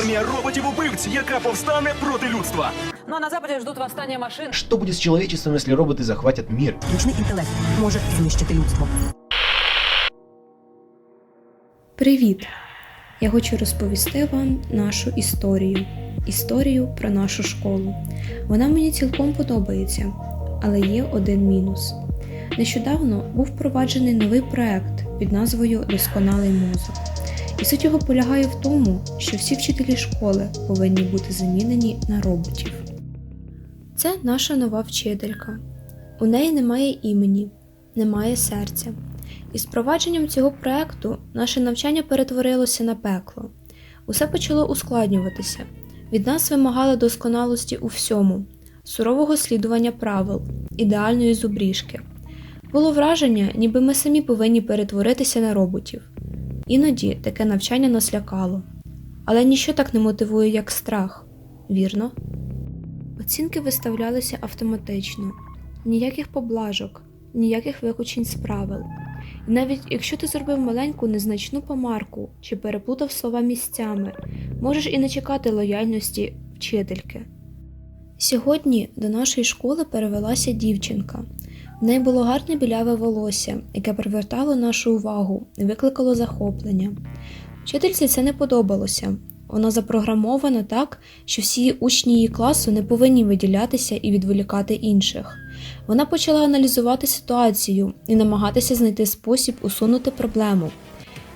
армія роботів-убивць, яка повстане проти людства. Ну а на западе ждут восстания машин. Что будет с человечеством, если роботы захватят мир? Штучний інтелект може знищити людство. Привіт! Я хочу розповісти вам нашу історію. Історію про нашу школу. Вона мені цілком подобається, але є один мінус. Нещодавно був впроваджений новий проект під назвою Досконалий мозок. І суть його полягає в тому, що всі вчителі школи повинні бути замінені на роботів. Це наша нова вчителька. У неї немає імені, немає серця. І з впровадженням цього проекту наше навчання перетворилося на пекло. Усе почало ускладнюватися. Від нас вимагали досконалості у всьому, сурового слідування правил, ідеальної зубріжки. Було враження, ніби ми самі повинні перетворитися на роботів. Іноді таке навчання нас лякало. Але ніщо так не мотивує, як страх, вірно? Оцінки виставлялися автоматично, ніяких поблажок, ніяких виключень з правил. І навіть якщо ти зробив маленьку незначну помарку чи переплутав слова місцями, можеш і не чекати лояльності вчительки. Сьогодні до нашої школи перевелася дівчинка. Неї було гарне біляве волосся, яке привертало нашу увагу і викликало захоплення. Вчительці це не подобалося. Вона запрограмована так, що всі учні її класу не повинні виділятися і відволікати інших. Вона почала аналізувати ситуацію і намагатися знайти спосіб усунути проблему.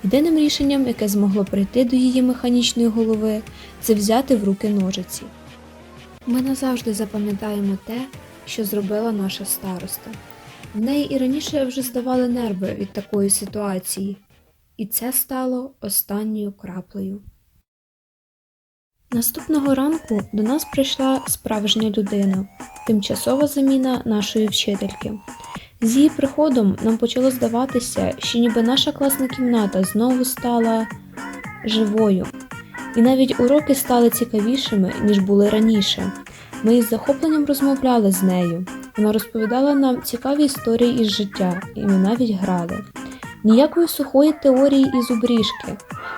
Єдиним рішенням, яке змогло прийти до її механічної голови, це взяти в руки ножиці. Ми назавжди запам'ятаємо те, що зробила наша староста. В неї і раніше вже здавали нерви від такої ситуації, і це стало останньою краплею. Наступного ранку до нас прийшла справжня людина, тимчасова заміна нашої вчительки. З її приходом нам почало здаватися, що ніби наша класна кімната знову стала живою, і навіть уроки стали цікавішими, ніж були раніше. Ми із захопленням розмовляли з нею. Вона розповідала нам цікаві історії із життя, і ми навіть грали. Ніякої сухої теорії і зубріжки,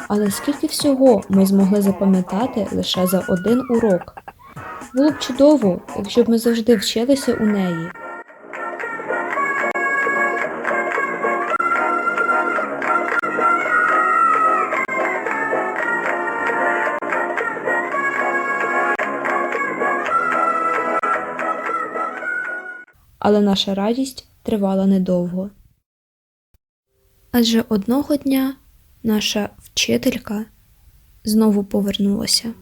але скільки всього ми змогли запам'ятати лише за один урок. Було б чудово, якщо б ми завжди вчилися у неї. Але наша радість тривала недовго. Адже одного дня наша вчителька знову повернулася.